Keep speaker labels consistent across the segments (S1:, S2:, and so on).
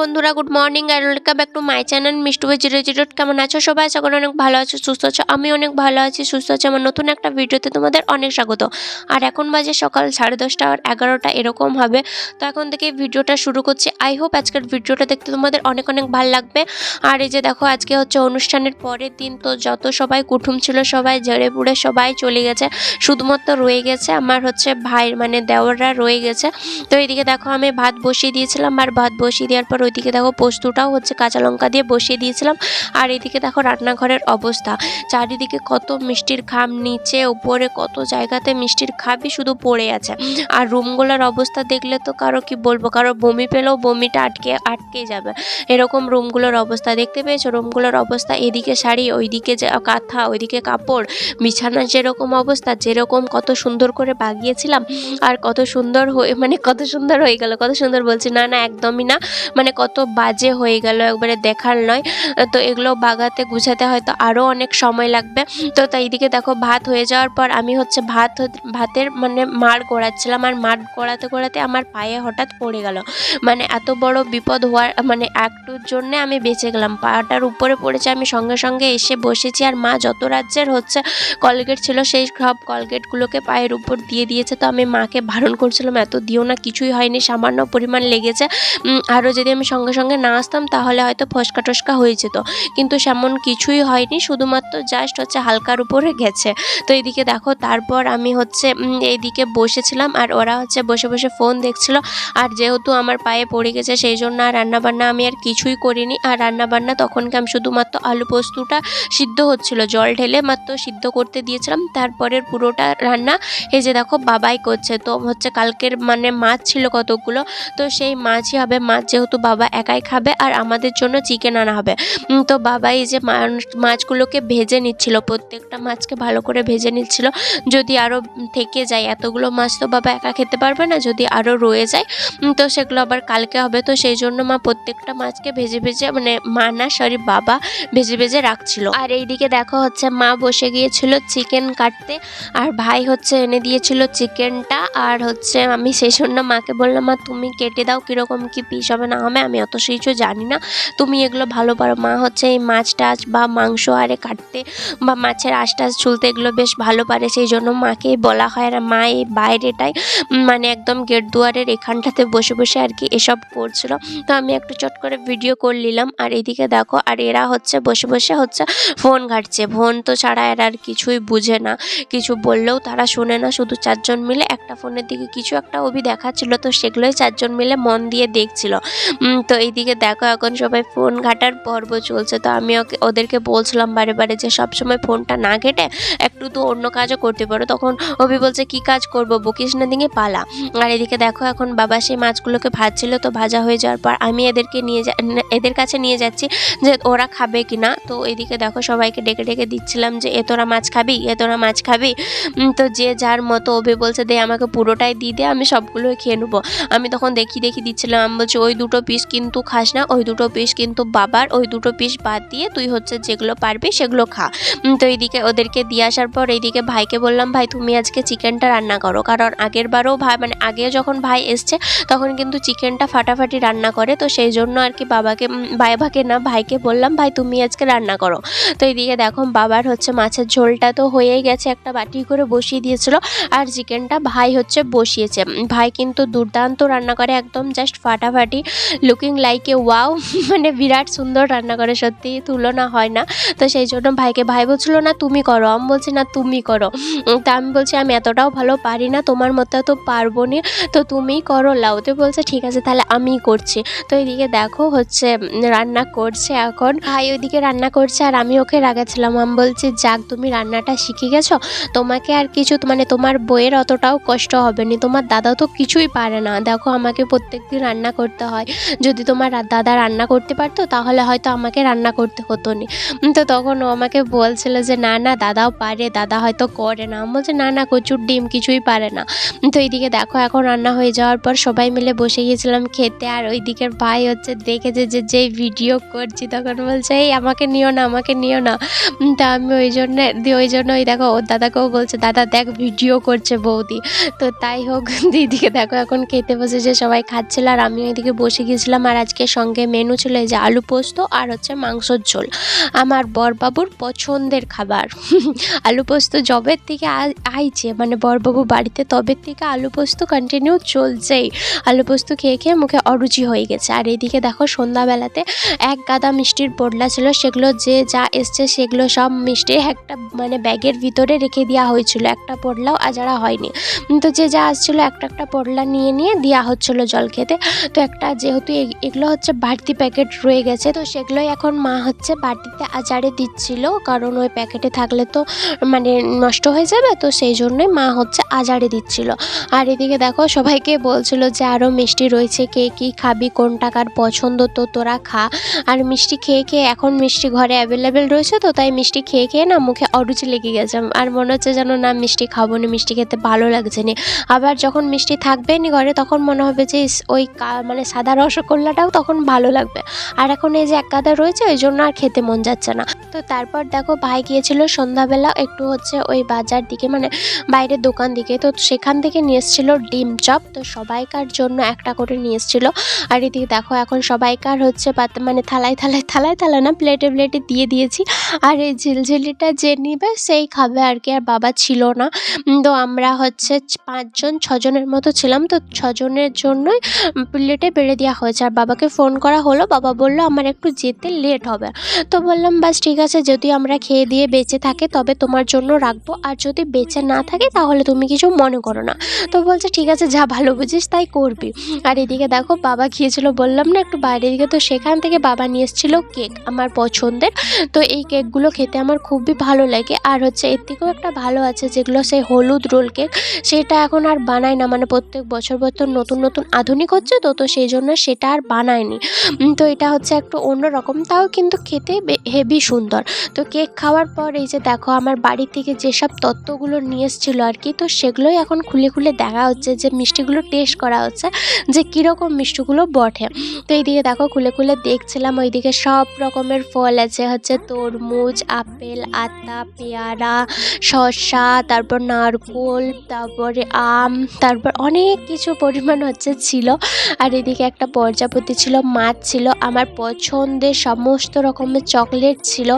S1: বন্ধুরা good morning R welcome back to my channel Mishtu zero zero কেমন আছো সবাই? সকল অনেক ভালো আছো, সুস্থ আছো। আমি অনেক ভালো আছি, সুস্থ আছি। আমার নতুন একটা ভিডিওতে তোমাদের অনেক স্বাগত। আর এখন বাজে সকাল সাড়ে দশটা আর এগারোটা, এরকম হবে। তো এখন থেকে ভিডিওটা শুরু করছি। আই হোপ আজকের ভিডিওটা দেখতে তোমাদের অনেক অনেক ভালো লাগবে। আর এই যে দেখো, আজকে হচ্ছে অনুষ্ঠানের পরের দিন, তো যত সবাই কুটুম ছিল, সবাই ঝেড়ে পুড়ে সবাই চলে গেছে। শুধুমাত্র রয়ে গেছে আমার হচ্ছে ভাইয়ের মানে দেওররা রয়ে গেছে। তো এইদিকে দেখো, আমি ভাত বসিয়ে দিয়েছিলাম। আর ভাত বসিয়ে দেওয়ার পর ওইদিকে দেখো পোস্তটাও হচ্ছে কাঁচা লঙ্কা দিয়ে বসিয়ে দিয়েছিলাম। আর এদিকে দেখো রান্নাঘরের অবস্থা। চারিদিকে কত মিষ্টির খাম, নিচে, উপরে কত জায়গাতে মিষ্টির খাবই শুধু পড়ে আছে। আর রুমগুলোর অবস্থা দেখলে তো কারও কি বলব? কারও বমি পেলেও বমিটা আটকে আটকে যাবে। এরকম রুমগুলোর অবস্থা দেখতে পেয়েছ? রুমগুলোর অবস্থা এদিকে শাড়ি, ওইদিকে কাঁথা, ওইদিকে কাপড় বিছানার যেরকম অবস্থা, যেরকম কত সুন্দর করে বাগিয়েছিলাম। আর কত সুন্দর হয়ে মানে কত সুন্দর হয়ে গেল, কত সুন্দর বলছি, না না, একদমই না। মানে কত বাজে হয়ে গেল, একবারে দেখার নয়। তো এগুলো বাগাতে গুছাতে হয়তো আরও অনেক সময় লাগবে। তো তাই এইদিকে দেখো ভাত হয়ে যাওয়ার পর আমি হচ্ছে ভাত ভাতের মানে মাড় গড়াচ্ছিলাম। আর মাড় গড়াতে গড়াতে আমার পায়ে হঠাৎ পড়ে গেল। মানে এত বড় বিপদ হওয়ার মানে একটুর জন্যে আমি বেঁচে গেলাম। পাটার উপরে পড়েছে, আমি সঙ্গে সঙ্গে এসে বসেছি। আর মা যত রাজ্যের হচ্ছে, কলগেট ছিল, সেই সব কলগেটগুলোকে পায়ের উপর দিয়ে দিয়েছে। তো আমি মাকে বারণ করছিলাম, এত দিও না, কিছুই হয়নি, সামান্য পরিমাণ লেগেছে। আরও যদি আমি সঙ্গে সঙ্গে না আসতাম, তাহলে হয়তো ফসকা টসকা হয়ে যেত। কিন্তু সেমন কিছুই হয়নি, শুধুমাত্র জাস্ট হচ্ছে হালকার উপরে গেছে। তো এইদিকে দেখো, তারপর আমি হচ্ছে এইদিকে বসেছিলাম, আর ওরা হচ্ছে বসে বসে ফোন দেখছিল। আর যেহেতু আমার পায়ে পড়ে গেছে, সেই জন্য আর রান্নাবান্না আমি আর কিছুই করিনি। আর রান্নাবান্না তখনকে আমি শুধুমাত্র আলু পোস্তটা সিদ্ধ হচ্ছিল, জল ঢেলে মাত্র সিদ্ধ করতে দিয়েছিলাম। তারপরের পুরোটা রান্না, এই যে দেখো, বাবাই করছে। তো হচ্ছে কালকের মানে মাছ ছিল কতগুলো? তো সেই মাছই হবে মাছ যেহেতু বাবা একাই খাবে আর আমাদের জন্য চিকেন আনা হবে। তো বাবা এই যে মাছ- মাছগুলোকে ভেজে নিচ্ছিল, প্রত্যেকটা মাছকে ভালো করে ভেজে নিচ্ছিল। যদি আরও থেকে যায়, এতগুলো মাছ তো বাবা একা খেতে পারবে না, যদি আরও রয়ে যায় তো সেগুলো আবার কালকে হবে। তো সেই জন্য মা প্রত্যেকটা মাছকে ভেজে ভেজে মানে মা না সরি বাবা ভেজে ভেজে রাখছিল। আর এইদিকে দেখো হচ্ছে মা বসে গিয়েছিল চিকেন কাটতে, আর ভাই হচ্ছে এনে দিয়েছিল চিকেনটা আর হচ্ছে আমি সেই জন্য মাকে বললাম, মা, তুমি কেটে দাও, কীরকম কী পিস হবে না? আমি অত কিছু জানি না। তুমি এগুলো ভালো পারো। মা হচ্ছে এই মাছ টাছ বা মাংস আরে কাটতে বা মাছের আশ টাশ ছুলতে এগুলো বেশ ভালো পারে। সেই জন্য মাকে বলা হয় আর মা এই বাইরেটাই মানে একদম গেট দুয়ারের এখানটাতে বসে বসে আর কি এসব করছিল। তো আমি একটু চট করে ভিডিও করে নিলাম। আর এদিকে দেখো, আর এরা হচ্ছে বসে বসে হচ্ছে ফোন ঘাটছে। ফোন তো ছাড়া এরা আর কিছুই বুঝে না। কিছু বললেও তারা শোনে না। শুধু চারজন মিলে একটা ফোনের দিকে কিছু একটা অভি দেখাচ্ছিল। তো সেগুলোই চারজন মিলে মন দিয়ে দেখছিল। তো এইদিকে দেখো, এখন সবাই ফোন ঘাটার পর্ব চলছে। তো আমি ওকে, ওদেরকে বলছিলাম বারে বারে যে সবসময় ফোনটা না ঘেটে একটু তো অন্য কাজও করতে পারো। তখন অভি বলছে, কি কাজ করব? বকিস না দিকে পালা। আর এদিকে দেখো, এখন বাবা সেই মাছগুলোকে ভাজছিল, তো ভাজা হয়ে যাওয়ার পর আমি এদেরকে নিয়ে যা এদের কাছে নিয়ে যাচ্ছি যে, ওরা খাবে কি না। তো এদিকে দেখো, সবাইকে ডেকে ডেকে দিচ্ছিলাম যে, এ তোরা মাছ খাবি? এ তোরা মাছ খাবি? তো যে যার মতো ওবে বলছে, দে আমাকে পুরোটাই দিয়ে দে, আমি সবগুলো খেয়ে নেব। আমি তখন দেখি দেখি দিচ্ছিলাম, আমি বলছি, ওই দুটো পিস কিন্তু খাস না, ওই দুটো পিস কিন্তু বাবার, ওই দুটো পিস বাদ দিয়ে তুই হচ্ছে যেগুলো পারবি সেগুলো খা। তো এইদিকে ওদেরকে দিয়ে আসার পর এইদিকে ভাইকে বললাম, ভাই, তুমি আজকে চিকেনটা রান্না করো। কারণ আগের বারও ভাই মানে আগে যখন ভাই এসছে, তখন কিন্তু চিকেনটা ফাটাফাটি রান্না করে। তো সেই জন্য আর কি বাবাকে বাবাকে না, ভাইকে বললাম, ভাই, তুমি আজকে রান্না করো। তো এইদিকে দেখো বাবার হচ্ছে মাছের ঝোলটা তো হয়েই গেছে, একটা বাটি করে বসিয়ে দিয়েছিল। আর চিকেনটা ভাই হচ্ছে বসিয়েছে। ভাই কিন্তু দুর্দান্ত রান্না করে, একদম জাস্ট ফাটাফাটি। লুকিং লাইক এ ওয়াও মানে বিরাট সুন্দর রান্না করে, সত্যি তুলনা হয় না। তো সেই জন্য ভাইকে, ভাই বলছিল, না, তুমি করো। আমি বলছি, না, তুমি করো। তা আমি বলছি, আমি এতটাও ভালো পারি না, তোমার মতো তো পারব না, তো তুমিই করো লাউতে বলছে, ঠিক আছে, তাহলে আমিই করছি। তো এইদিকে দেখো হচ্ছে রান্না করছে এখন। ভাই ওইদিকে রান্না করছে, আর আমি ওকে রাগাচ্ছিলাম। আমি বলছি, যাক, তুমি রান্নাটা শিখে গেছো। তোমাকে আর কিছু মানে তোমার বইয়ের অতটাও কষ্ট হবে না। তোমার দাদা তো কিছুই পারে না। দেখো, আমাকে প্রত্যেকদিন রান্না করতে হয়। যদি তোমার দাদা রান্না করতে পারতো, তাহলে হয়তো আমাকে রান্না করতে হতো না। তো তখন ও আমাকে বলছিল যে, না না, দাদাও পারে, দাদা হয়তো করে না। আমি বলছি, না না, কচুর ডিম কিছুই পারে না। তো এইদিকে দেখো, এখন রান্না হয়ে যাওয়ার পর সবাই মিলে বসে গিয়েছিলাম খেতে, আর ওই দিকের ভাই হচ্ছে দেখেছে যে যেই ভিডিও করছি, তখন বলছে, এই, আমাকে নিও না, আমাকে নিও না। তা আমি ওই জন্য ওই জন্য ওই দেখো, ওর দাদাকেও বলছে, দাদা, দেখ, ভিডিও করছে বৌদি। তো তাই হোক, দিদিকে দেখো, এখন খেতে বসেছে সবাই খাচ্ছিল, আর আমি ওইদিকে বসে গিয়ে গেছিলাম আর আজকে সঙ্গে মেনু ছিল যে আলু পোস্ত আর হচ্ছে মাংসর ঝোল। আমার বরবাবুর পছন্দের খাবার। আলু পোস্ত জবের থেকে আইছে মানে বরবাবু বাড়িতে তবের থেকে আলু পোস্ত কন্টিনিউ চলছেই। আলু পোস্ত খেয়ে খেয়ে মুখে অরুচি হয়ে গেছে। আর এদিকে দেখো সন্ধ্যাবেলাতে এক গাদা মিষ্টির পোডলা ছিল, সেগুলো যে যা এসছে সেগুলো সব মিষ্টি একটা মানে ব্যাগের ভিতরে রেখে দেওয়া হয়েছিল। একটা পোডলাও আজারা হয়নি। তো যে যা আসছিল একটা একটা পোডলা নিয়ে নিয়ে দেওয়া হচ্ছিল জল খেতে। তো একটা যেহেতু এগ- এগুলো হচ্ছে বাড়তি প্যাকেট রয়ে গেছে, তো সেগুলোই এখন মা হচ্ছে বাটিতে আচারে দিচ্ছিল। কারণ ওই প্যাকেটে থাকলে তো মানে নষ্ট হয়ে যাবে, তো সেই জন্যই মা হচ্ছে আজারে দিচ্ছিল। আর এদিকে দেখো, সবাইকে বলছিল যে আরও মিষ্টি রয়েছে, কে কী খাবি, কোন টাকার পছন্দ, তো তোরা খা। আর মিষ্টি খেয়ে খেয়ে এখন মিষ্টি ঘরে অ্যাভেলেবেল রয়েছে, তো তাই মিষ্টি খেয়ে খেয়ে না মুখে অরুচি লেগে গেছে। আর মনে হচ্ছে যেন না মিষ্টি খাব না, মিষ্টি খেতে ভালো লাগছে না। আবার যখন মিষ্টি থাকবে নি ঘরে, তখন মনে হবে যে ওই মানে সাদা রসগোল্লাটাও তখন ভালো লাগবে। আর এখন এই যে এক গাদা রয়েছে, ওই জন্য আর খেতে মন যাচ্ছে না। তো তারপর দেখো ভাই গিয়েছিল সন্ধ্যাবেলা একটু হচ্ছে ওই বাজার দিকে মানে বাইরের দোকান দিকে। তো সেখান থেকে নিয়ে এসেছিল ডিম চপ। তো সবাইকার জন্য একটা করে নিয়ে এসেছিল। আর এদিকে দেখো এখন সবাইকার হচ্ছে মানে থালায় থালায় থালায় থালা না, প্লেটে প্লেটে দিয়ে দিয়েছি। আর এই ঝিলঝিলিটা যে নিবে সেই খাবে আর কি, আর বাবা ছিল না। তো আমরা হচ্ছে পাঁচজন, ছজনের মতো ছিলাম। তো ছজনের জন্যই প্লেটে বেড়ে দেওয়া হয়েছে। আর বাবাকে ফোন করা হলো, বাবা বলল, আমার একটু যেতে লেট হবে। তো বললাম, বাস ঠিক আছে, যদি আমরা খেয়ে দিয়ে বেঁচে থাকে, তবে তোমার জন্য রাখব। আর যদি বেঁচে না থাকে, তাহলে তুমি কিছু মনে করো না। তো বলছে, ঠিক আছে, যা ভালো বুঝিস, তাই করবি। আর এদিকে দেখো, বাবা খেয়েছিল বললাম না, একটু বাইরের দিকে। তো সেখান থেকে বাবা নিয়ে এসেছিল কেক আমার পছন্দের। তো এই কেকগুলো খেতে আমার খুবই ভালো লাগে। আর হচ্ছে, এর থেকেও একটা ভালো আছে, যেগুলো সেই হলুদ রোল কেক সেটা এখন আর বানায় না। মানে প্রত্যেক বছর বছর নতুন নতুন আধুনিক হচ্ছে, তো তো সেই জন্য সেটা আর বানায়নি। তো এটা হচ্ছে একটু অন্যরকম। তাও কিন্তু খেতে হেভি সুন্দর। তো কেক খাওয়ার পর এই যে দেখো, আমার বাড়ি থেকে যেসব তত্ত্বগুলো নিয়ে এসেছিল আর কি, তো সেগুলোই এখন খুলে খুলে দেখা হচ্ছে যে মিষ্টিগুলো টেস্ট করা হচ্ছে, যে কীরকম মিষ্টিগুলো বটে। তো এইদিকে দেখো, খুলে খুলে দেখছিলাম, ওইদিকে সব রকমের ফল আছে, হচ্ছে তরমুজ, আপেল, আতা, পেয়ারা, শসা, তারপর নারকোল, তারপরে আম, তারপর অনেক কিছু পরিমাণ হচ্ছে ছিল। আর এদিকে একটা প্রজাপতি ছিল, মাছ ছিল, আমার পছন্দের সমস্ত রকমের চকলেট ছিল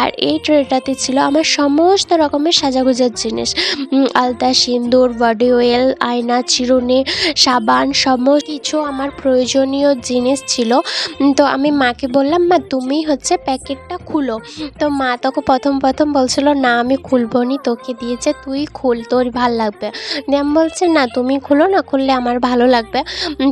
S1: আর এই ট্রেটাতে ছিল আমার সমস্ত রকমের সাজাগোজার জিনিস। আলতা সিন্দুর বডি অয়েল আয়না, চিরুনি, সাবান সমস্ত কিছু আমার প্রয়োজনীয় জিনিস ছিল। তো আমি মাকে বললাম, মা, তুমি হচ্ছে প্যাকেটটা খুলো। তো মা তখন প্রথম প্রথম বলছিল, না, আমি খুলবো নি, তোকে দিয়েছে, তুই খুল, তোর ভালো লাগবে। দিয়ে বলছে, না, তুমি খুলো না, খুললে আমার ভালো লাগবে।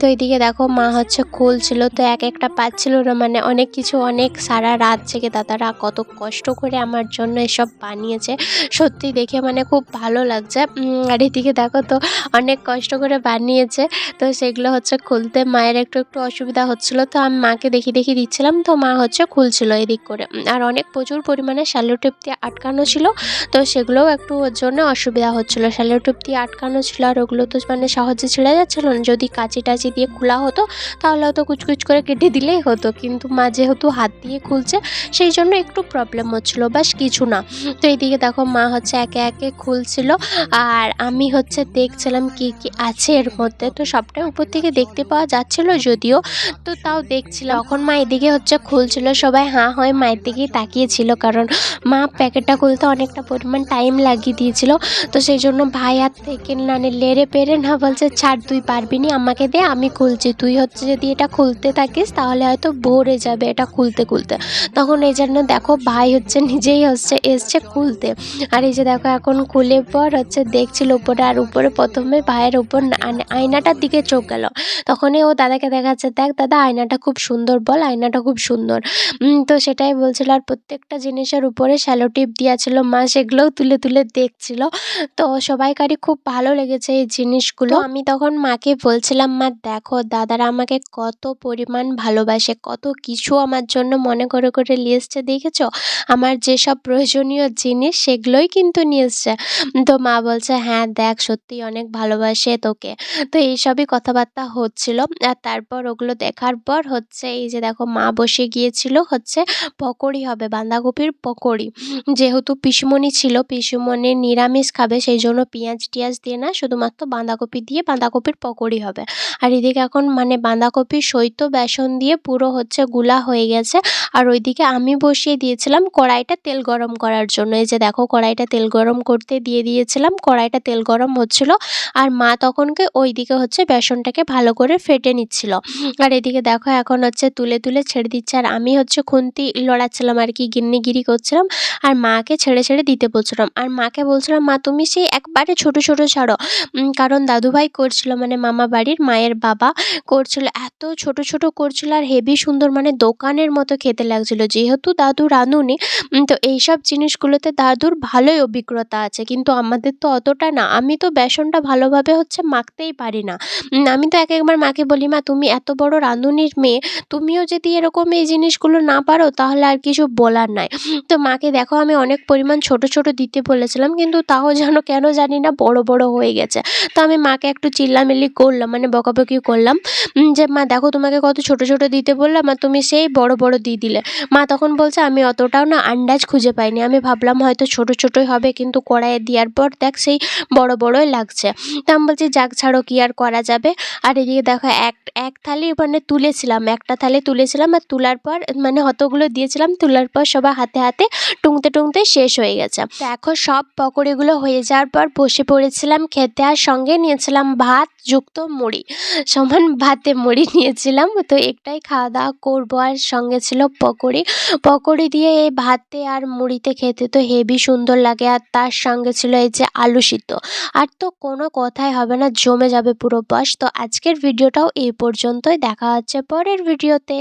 S1: তো এইদিকে দেখো মা হচ্ছে খুলছিল তো এক একটা পাচ্ছিল না। মানে অনেক কিছু, অনেক সারা রাত জেগে দাদারা কত কষ্ট করে আমার জন্য এসব বানিয়েছে। সত্যি দেখে মানে খুব ভালো লাগছে। আর এদিকে দেখো তো, অনেক কষ্ট করে বানিয়েছে। তো সেগুলো হচ্ছে খুলতে মায়ের একটু একটু অসুবিধা হচ্ছিল। তো আমি মাকে দেখি দেখি দিচ্ছিলাম, তো মা হচ্ছে খুলছিল এদিক করে। আর অনেক প্রচুর পরিমাণে শ্যালো দিয়ে আটকানো ছিল। তো সেগুলোও একটু ওর জন্য অসুবিধা হচ্ছিল। শ্যালো দিয়ে আটকানো ছিল আর ওগুলো তো মানে সহজে ছেড়ে যাচ্ছিল না। যদি কাঁচি টাচি দিয়ে খোলা হতো তাহলে হয়তো কুচকুচ করে কেটে দিলেই হতো। কিন্তু মা যেহেতু হাত দিয়ে খুলছে, সেই জন্য একটু প্রবলেম হচ্ছিল বাস কিছু না। তো এইদিকে দেখো মা হচ্ছে একে একে খুলছিল আর আমি হচ্ছে দেখছিলাম কি কি আছে এর মধ্যে। তো সবটাই উপর থেকে দেখতে পাওয়া যাচ্ছিল যদিও, তো তাও দেখছিল এখন মা এদিকে হচ্ছে খুলছিল, সবাই হাঁ হয়ে মায়ের দিকেই তাকিয়েছিল কারণ মা প্যাকেটটা খুলতে অনেকটা পরিমাণ টাইম লাগিয়ে দিয়েছিল। তো সেই জন্য ভাই আর থেকে মানে লেড়ে পেরে না বলছে, ছাড়, তুই পারবি নি, আমাকে দে, আমি খুলছি। তুই হচ্ছে যদি এটা খুলতে থাকিস, তাহলে হয়তো ভরে যাবে এটা খুলতে খুলতে। তখন এই জন্য দেখো ভাই হচ্ছে নিজেই হচ্ছে এসছে খুলতে। আর এই যে দেখো এখন খুলে পর হচ্ছে দেখছিল উপরে, আর উপরে প্রথমে ভাইয়ের উপর আয়নাটার দিকে চোখ গেল। তখনই ও দাদাকে দেখাচ্ছে, দেখ দাদা, আয়নাটা খুব সুন্দর বল, আয়নাটা খুব সুন্দর। তো সেটাই বলছিল, আর প্রত্যেকটা জিনিসের উপরে শ্যালো টিপ ছিল মা সেগুলোও তুলে তুলে দেখছিল। তো সবাইকারই খুব ভালো লেগেছে এই জিনিসগুলো। আমি তখন মাকে বলছিলাম, মা, দেখো, দাদারা আমাকে কত পরিমাণ ভালোবাসে, কত কিছু আমার জন্য মনে করে করে নিয়ে এসছে, দেখেছ? আমার যেসব প্রয়োজনীয় জিনিস সেগুলোই কিন্তু নিয়ে এসছে। তো মা বলছে হ্যাঁ দেখ সত্যি অনেক ভালোবাসে তোকে। তো এইসবই কথাবার্তা হচ্ছিল। আর তারপর ওগুলো দেখার পর হচ্ছে, এই যে দেখো, মা বসে গিয়েছিল হচ্ছে, পকোড়ি হবে, বাঁধাকপির পকোড়ি। যেহেতু পিসুমণি ছিল, পিসুমণি নিরামিষ খাবে, সেই জন্য পেঁয়াজ টিয়াজ দিয়ে না, শুধুমাত্র বাঁধাকপি দিয়ে বাঁধাকপির পকোড়ি হবে। আর এদিকে এখন মানে বাঁধা বাঁধাকপি সইতো বেসন দিয়ে পুরো হচ্ছে গুলা হয়ে গেছে। আর ওইদিকে আমি বসিয়ে দিয়েছিলাম কড়াইটা তেল গরম করার জন্য। এই যে দেখো কড়াইটা তেল গরম করতে দিয়ে দিয়েছিলাম, কড়াইটা তেল গরম হচ্ছিল। আর মা তখনকে ওইদিকে হচ্ছে বেসনটাকে ভালো করে ফেটে নিচ্ছিল। আর এদিকে দেখো এখন হচ্ছে তুলে তুলে ছেড়ে দিচ্ছে। আর আমি হচ্ছে খুন্তি লড়াচ্ছিলাম আর কি, গিন্নিগিরি করছিলাম। আর মাকে ছেড়ে ছেড়ে দিতে বলছিলাম। আর মাকে বলছিলাম, মা, তুমি সেই একবারে ছোট ছোট ছাড়ো। কারণ দাদুভাই করছিল মানে মামা বাড়ির মায়ের বাবা করছিল এত ছোট ছোট করছিল আর হেভি সুন্দর মানে দোকানের মতো খেতে লাগছিল। যেহেতু দাদু রাঁধুনি তো এইসব জিনিসগুলোতে দাদুর ভালোই অভিজ্ঞতা আছে। কিন্তু আমাদের তো অতটা না। আমি তো বেসনটা ভালোভাবে হচ্ছে মাখতেই পারি না। আমি তো এক একবার মাকে বলি, মা, তুমি এত বড় রাঁধুনির মেয়ে, তুমিও যদি এরকম এই জিনিসগুলো না পারো, তাহলে আর কিছু বলার নাই। তো মাকে, দেখো, আমি অনেক পরিমাণ ছোট ছোট দিতে বলেছিলাম, কিন্তু তাও যেন কেন জানি না বড় বড় হয়ে গেছে। তো আমি মাকে একটু চিল্লামিল্লি করলাম মানে বকাবকি করলাম যে মা, দেখো তোমাকে কত ছোট ছোট দিতে বললাম আর তুমি সেই বড় বড় দিয়ে দিলে। মা তখন বলছে, আমি অতটাও না আন্দাজ খুঁজে পাইনি। আমি ভাবলাম হয়তো ছোট ছোটই হবে, কিন্তু কড়াইয়ে দেওয়ার পর দেখ সেই বড় বড়ই লাগছে। তা আমি বলছি, যাক, ছাড়ো, কি আর করা যাবে? আর এদিকে দেখো, এক এক থালি মানে তুলেছিলাম, একটা থালি তুলেছিলাম আর তোলার পর মানে অতগুলো দিয়েছিলাম, তোলার পর সবার হাতে হাতে টুংতে টুংতে শেষ হয়ে গেছে। দেখো, সব পকোড়িগুলো হয়ে যাওয়ার পর বসে পড়েছিলাম খেতে আর সঙ্গে নিয়েছিলাম ভাত যুক্ত মুড়ি। সমান ভাতে মুড়ি নিয়েছিলাম, তো একটাই খাওয়া দাওয়া করব আর সঙ্গে ছিল পকোড়ি। পকোড়ি দিয়ে এই ভাতে আর মুড়িতে খেতে তো হেভি সুন্দর লাগে আর তার সঙ্গে ছিল এই যে আলু সিদ্ধ। আর তো কোনো কথাই হবে না, জমে যাবে পুরো বাস। তো আজকের ভিডিওটাও এই পর্যন্তই, দেখা হচ্ছে পরের ভিডিওতে।